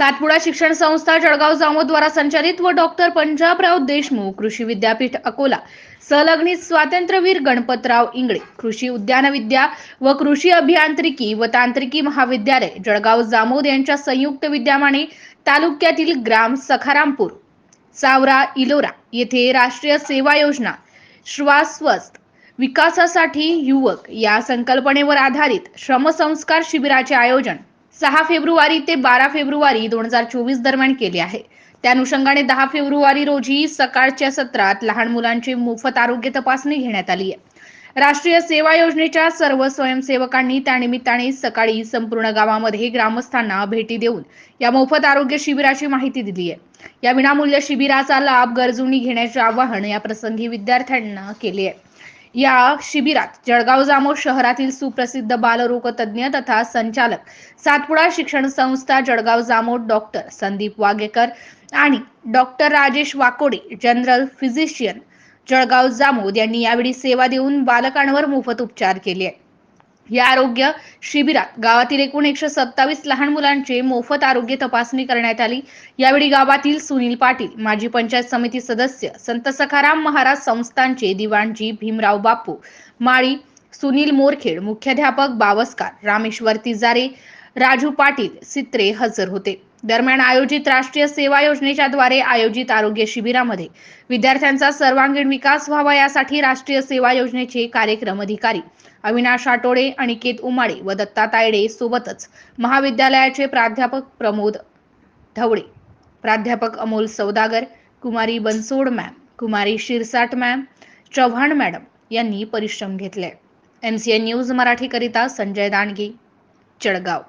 सातपुडा शिक्षण संस्था जळगाव जामोद्वारा संचालित व डॉक्टर पंजाबराव देशमुख कृषी विद्यापीठ अकोला. सहलग्नित स्वातंत्र्यवीर गणपतराव इंगळे कृषी उद्यान विद्या व कृषी अभियांत्रिकी व तांत्रिकी महाविद्यालय जळगाव जामोद यांच्या संयुक्त विद्यमाने तालुक्यातील ग्राम सखारामपूर सावरा इलोरा येथे राष्ट्रीय सेवा योजना श्वासस्वस्थ विकासासाठी युवक या संकल्पनेवर आधारित श्रमसंस्कार शिबिराचे आयोजन सहा फेब्रुवारी ते बारा फेब्रुवारी दोन हजार चोवीस दरम्यान केले आहे. त्या अनुषंगाने दहा फेब्रुवारी रोजी सकाळच्या सत्रात लहान मुलांची मोफत आरोग्य तपासणी घेण्यात आली आहे. राष्ट्रीय सेवा योजनेच्या सर्व स्वयंसेवकांनी त्यानिमित्ताने सकाळी संपूर्ण गावामध्ये ग्रामस्थांना भेटी देऊन या मोफत आरोग्य शिबिराची माहिती दिली आहे. या विनामूल्य शिबिराचा लाभ गरजूंनी घेण्याचे आवाहन या प्रसंगी विद्यार्थ्यांना केले आहे. या शिबिरात जळगाव जामोद शहरातील सुप्रसिद्ध बालरोगतज्ञ तथा संचालक सातपुडा शिक्षण संस्था जळगाव जामोद डॉक्टर संदीप वागेकर आणि doctor Rajesh Wakode general physician Jalgaon Jamod यांनी यावेळी सेवा देऊन बालकांवर मोफत उपचार केले आहे या आरोग्य शिबिरात गावातील एकूण एकशे सत्तावीस लहान मुलांचे मोफत आरोग्य तपासणी करण्यात आली. यावेळी गावातील सुनील पाटील माजी पंचायत समिती सदस्य संत सखाराम महाराज संस्थांचे दिवाणजी भीमराव बापू माळी सुनील मोरखेड मुख्याध्यापक बावस्कार रामेश्वर तिजारे राजू पाटील सित्रे हजर होते. दरम्यान आयोजित राष्ट्रीय सेवा योजनेच्या द्वारे आयोजित आरोग्य शिबिरामध्ये विद्यार्थ्यांचा सर्वांगीण विकास व्हावा यासाठी राष्ट्रीय सेवा योजनेचे कार्यक्रम अधिकारी अविनाश आटोडे अनिकेत उमाडे व दत्ता तायडे सोबतच महाविद्यालयाचे प्राध्यापक प्रमोद ढवळे प्राध्यापक अमोल सौदागर कुमारी बनसोड मॅम कुमारी शिरसाट मॅम चव्हाण मॅडम यांनी परिश्रम घेतले. एम सी एन न्यूज मराठीकरिता संजय दांडगे जळगाव